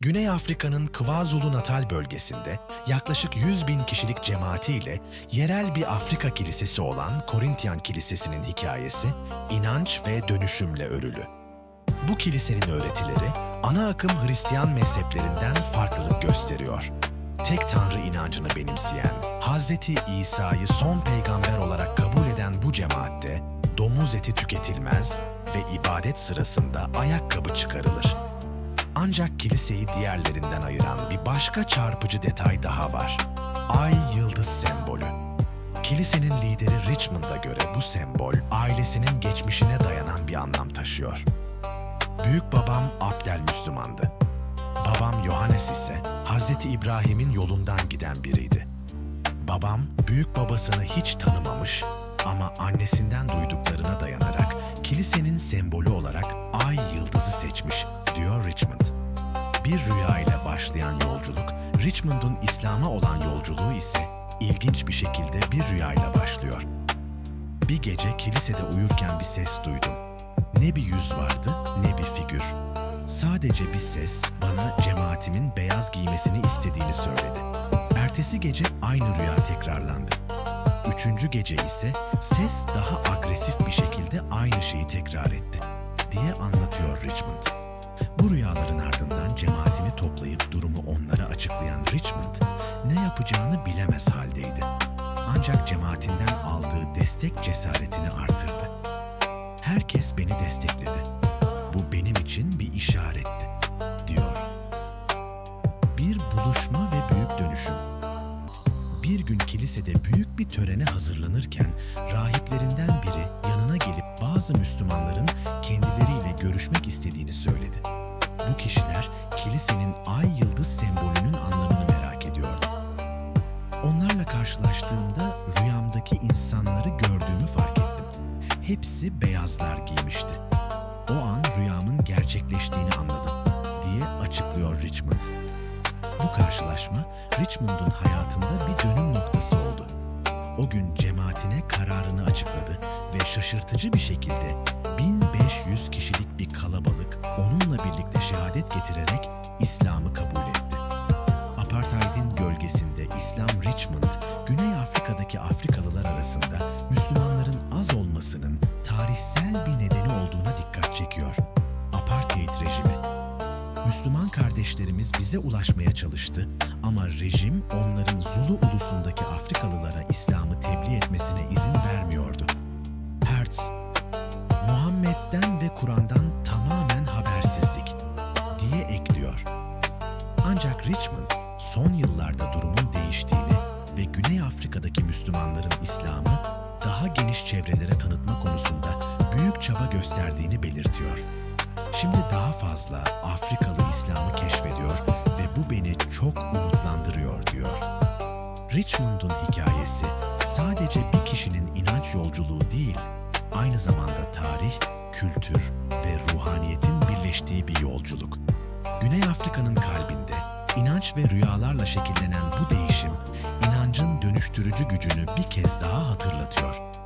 Güney Afrika'nın KwaZulu Natal bölgesinde yaklaşık 100 bin kişilik cemaatiyle yerel bir Afrika kilisesi olan Korintyan Kilisesi'nin hikayesi inanç ve dönüşümle örülü. Bu kilisenin öğretileri ana akım Hristiyan mezheplerinden farklılık gösteriyor. Tek tanrı inancını benimseyen, Hazreti İsa'yı son peygamber olarak kabul eden bu cemaatte domuz eti tüketilmez ve ibadet sırasında ayakkabı çıkarılır. Ancak kiliseyi diğerlerinden ayıran bir başka çarpıcı detay daha var. Ay yıldız sembolü. Kilisenin lideri Richmond'a göre bu sembol ailesinin geçmişine dayanan bir anlam taşıyor. Büyük babam Abdel Müslümandı. Babam Yohannes ise Hazreti İbrahim'in yolundan giden biriydi. Babam büyük babasını hiç tanımamış ama annesinden duyduklarına dayanarak kilisenin sembolü olarak ay yıldızı seçmiş diyor Richmond. Bir rüya ile başlayan yolculuk, Richmond'un İslam'a olan yolculuğu ise ilginç bir şekilde bir rüyayla başlıyor. Bir gece kilisede uyurken bir ses duydum. Ne bir yüz vardı ne bir figür. Sadece bir ses bana cemaatimin beyaz giymesini istediğini söyledi. Ertesi gece aynı rüya tekrarlandı. Üçüncü gece ise ses daha agresif bir şekilde aynı şeyi tekrar etti diye anlatıyor Richmond. Bu rüyaların ardından cemaatini toplayıp durumu onlara açıklayan Richmond ne yapacağını bilemez haldeydi. Ancak cemaatinden aldığı destek cesaretini artırdı. Herkes beni destekledi. Bu benim için bir işaretti, diyor. Bir buluşma ve büyük dönüşüm. Bir gün kilisede büyük bir törene hazırlanırken rahiplerinden biri yanına gelip bazı Müslümanların kendileriyle görüşmek istediğini söyledi. Kilisenin ay yıldız sembolünün anlamını merak ediyordu. Onlarla karşılaştığımda rüyamdaki insanları gördüğümü fark ettim. Hepsi beyazlar giymişti. O an rüyamın gerçekleştiğini anladım diye açıklıyor Richmond. Bu karşılaşma Richmond'un hayatında bir dönüm noktası oldu. O gün cemaatine kararını açıkladı ve şaşırtıcı bir şekilde 1500 kişilik bir kalabalık onunla birlikte şehadet getirerek İslam'ı kabul etti. Apartheid'in gölgesinde İslam Richmond, Güney Afrika'daki Afrikalılar arasında Müslümanların az olmasının tarihsel bir nedeni olduğuna dikkat çekiyor. Apartheid rejimi. Müslüman kardeşlerimiz bize ulaşmaya çalıştı ama rejim onların Zulu ulusundaki Afrikalılara İslam'ı tebliğ etmesine izin vermiyordu. Hertz, Muhammed'den ve Kur'an'dan Richmond son yıllarda durumun değiştiğini ve Güney Afrika'daki Müslümanların İslam'ı daha geniş çevrelere tanıtma konusunda büyük çaba gösterdiğini belirtiyor. Şimdi daha fazla Afrikalı İslam'ı keşfediyor ve bu beni çok umutlandırıyor diyor. Richmond'un hikayesi sadece bir kişinin inanç yolculuğu değil, aynı zamanda tarih, kültür ve ruhaniyetin birleştiği bir yolculuk. Güney Afrika'nın kalbinde inanç ve rüyalarla şekillenen bu değişim, inancın dönüştürücü gücünü bir kez daha hatırlatıyor.